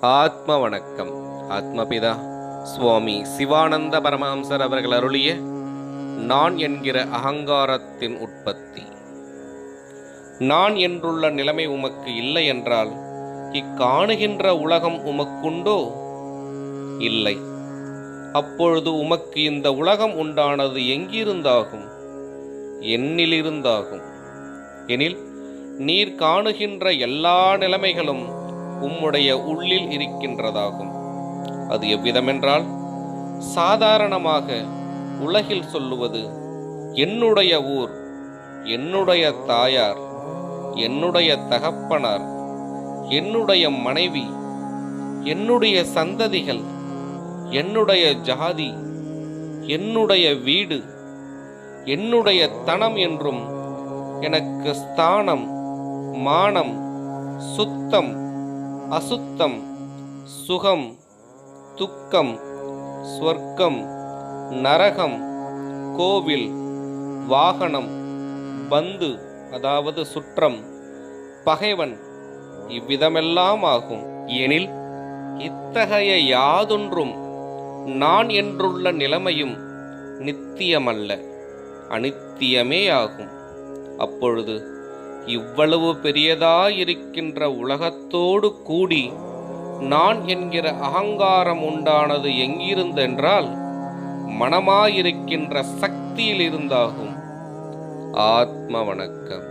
ஆத்ம வணக்கம் ஆத்மபிதா சுவாமி சிவானந்த பரமஹம்சர் அவர்கள் அருளிய நான் என்கிற அகங்காரத்தின் உற்பத்தி. நான் என்றுள்ள நிலைமை உமக்கு இல்லை என்றால் இக்காணுகின்ற உலகம் உமக்குண்டோ? இல்லை. அப்பொழுது உமக்கு இந்த உலகம் உண்டானது எங்கிருந்தாகும்? என்னிலிருந்தாகும். எனில் நீர் காணுகின்ற எல்லா நிலைமைகளும் உம்முடைய உள்ளில் இருக்கின்றதாகும். அது எவ்விதமென்றால் சாதாரணமாக உலகில் சொல்லுவது என்னுடைய ஊர் என்னுடைய தாயார் என்னுடைய தகப்பனார் என்னுடைய மனைவி என்னுடைய சந்ததிகள் என்னுடைய ஜாதி என்னுடைய வீடு என்னுடைய தனம் என்றும் எனக்கு ஸ்தானம் மானம் சுத்தம் அசுத்தம் சுகம் துக்கம் ஸ்வர்க்கம் நரகம் கோவில் வாகனம் பந்து அதாவது சுற்றம் பகைவன் இவ்விதமெல்லாம் ஆகும். எனில் இத்தகைய யாதொன்றும் நான் என்றுள்ள நிலைமையும் நித்தியமல்ல அனித்தியமே ஆகும். அப்பொழுது இவ்வளவு பெரியதாயிருக்கின்ற உலகத்தோடு கூடி நான் என்கிற அகங்காரம் உண்டானது எங்கிருந்தென்றால் மனமாயிருக்கின்ற சக்தியில் இருந்தாகும் ஆத்ம வணக்கம்.